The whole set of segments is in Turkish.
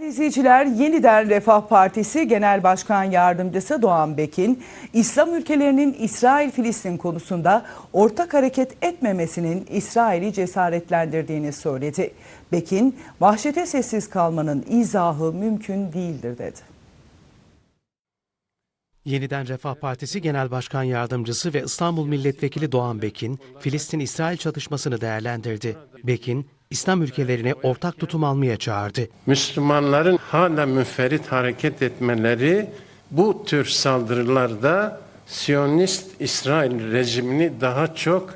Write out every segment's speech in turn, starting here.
İzleyiciler yeniden Refah Partisi Genel Başkan Yardımcısı Doğan Bekin, İslam ülkelerinin İsrail-Filistin konusunda ortak hareket etmemesinin İsrail'i cesaretlendirdiğini söyledi. Bekin, vahşete sessiz kalmanın izahı mümkün değildir dedi. Yeniden Refah Partisi Genel Başkan Yardımcısı ve İstanbul Milletvekili Doğan Bekin, Filistin-İsrail çatışmasını değerlendirdi. Bekin, İslam ülkelerini ortak tutum almaya çağırdı. Müslümanların hala münferit hareket etmeleri bu tür saldırılarda Siyonist İsrail rejimini daha çok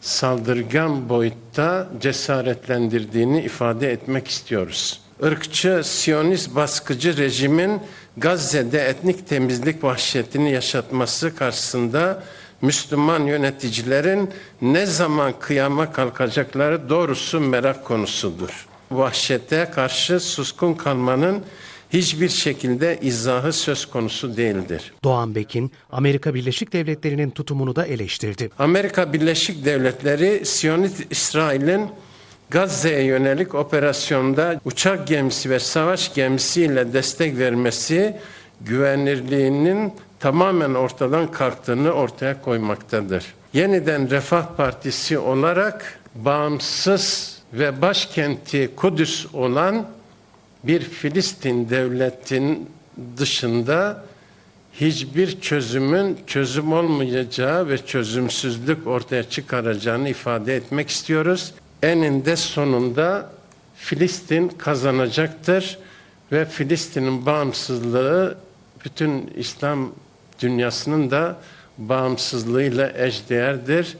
saldırgan boyutta cesaretlendirdiğini ifade etmek istiyoruz. Irkçı, Siyonist baskıcı rejimin Gazze'de etnik temizlik vahşetini yaşatması karşısında Müslüman yöneticilerin ne zaman kıyama kalkacakları doğrusu merak konusudur. Vahşete karşı suskun kalmanın hiçbir şekilde izahı söz konusu değildir. Doğan Bekin, Amerika Birleşik Devletleri'nin tutumunu da eleştirdi. Amerika Birleşik Devletleri Siyonist İsrail'in Gazze'ye yönelik operasyonda uçak gemisi ve savaş gemisiyle destek vermesi güvenirliğinin tamamen ortadan kalktığını ortaya koymaktadır. Yeniden Refah Partisi olarak bağımsız ve başkenti Kudüs olan bir Filistin devletin dışında hiçbir çözümün çözüm olmayacağı ve çözümsüzlük ortaya çıkaracağını ifade etmek istiyoruz. Eninde sonunda Filistin kazanacaktır ve Filistin'in bağımsızlığı bütün İslam dünyasının da bağımsızlığıyla eşdeğerdir.